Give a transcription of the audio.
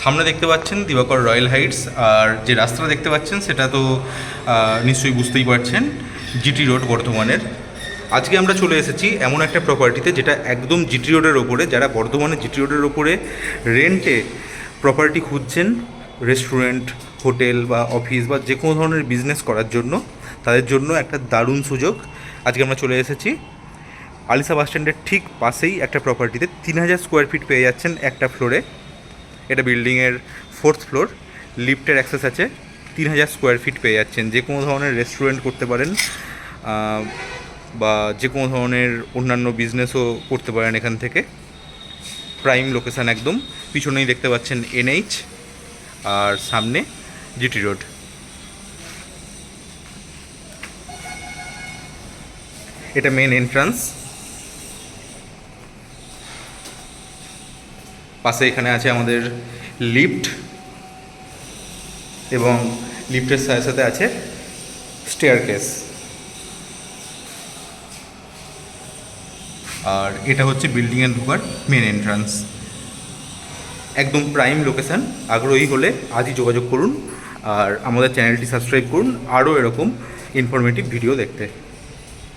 সামনে দেখতে পাচ্ছেন দিবাকর রয়্যাল হাইটস, আর যে রাস্তাটা দেখতে পাচ্ছেন সেটা তো নিশ্চয়ই বুঝতেই পারছেন, জিটি রোড বর্ধমানের। আজকে আমরা চলে এসেছি এমন একটা প্রপার্টিতে যেটা একদম জিটি রোডের ওপরে, যারা বর্ধমানে জিটি রোডের ওপরে রেন্টে প্রপার্টি খুঁজছেন রেস্টুরেন্ট হোটেল বা অফিস বা যে কোনো ধরনের বিজনেস করার জন্য, তাদের জন্য একটা দারুণ সুযোগ। আজকে আমরা চলে এসেছি। আলিসা বাস স্ট্যান্ডের ঠিক পাশেই একটা প্রপার্টিতে তিন হাজার স্কোয়ার ফিট পেয়ে যাচ্ছেন একটা ফ্লোরে এটা বিল্ডিংয়ের ফোর্থ ফ্লোর, লিফটের অ্যাক্সেস আছে তিন হাজার স্কোয়ার ফিট পেয়ে যাচ্ছেন। যে কোনো ধরনের রেস্টুরেন্ট করতে পারেন বা যে কোনো ধরনের অন্যান্য বিজনেসও করতে পারেন এখান থেকে। প্রাইম লোকেশান একদম, পিছনেই দেখতে পাচ্ছেন এনএইচ আর সামনে জিটি রোড এটা মেন এন্ট্রান্স পাশে এখানে আছে আমাদের লিফট এবং লিফটের সাথে সাথে আছে স্টেয়ার কেস আর এটা হচ্ছে বিল্ডিংয়ে ঢোকার মেন এন্ট্রান্স একদম প্রাইম লোকেশান আগ্রহী হলে আজই যোগাযোগ করুন। আর আমাদের চ্যানেলটি সাবস্ক্রাইব করুন। আরও এরকম ইনফরমেটিভ ভিডিও দেখতে।